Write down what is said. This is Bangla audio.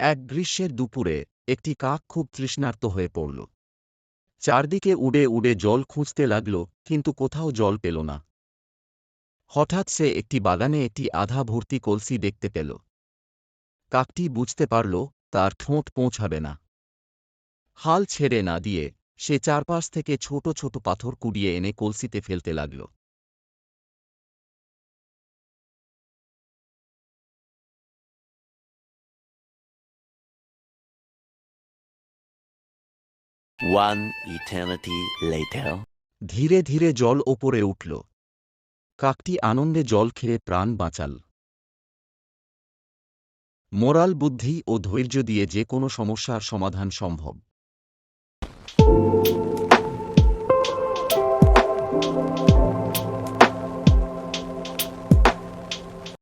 এক গ্রীষ্মের দুপুরে, একটি কাক খুব তৃষ্ণার্ত হয়ে পড়ল। চারদিকে উড়ে উড়ে জল খুঁজতে লাগল, কিন্তু কোথাও জল পেল না। হঠাৎ সে একটি বাগানে একটি আধা ভর্তি কলসি দেখতে পেল। কাকটি বুঝতে পারল, তার ঠোঁট পৌঁছাবে না। হাল ছেড়ে না দিয়ে, সে চারপাশ থেকে ছোট ছোট পাথর কুড়িয়ে এনে কলসিতে ফেলতে লাগল। One eternity. ধীরে ধীরে জল ওপরে উঠল। কাকটি আনন্দে জল খেয়ে প্রাণ বাঁচাল। মোরাল বুদ্ধি ও ধৈর্য দিয়ে যে কোনো সমস্যার সমাধান সম্ভব।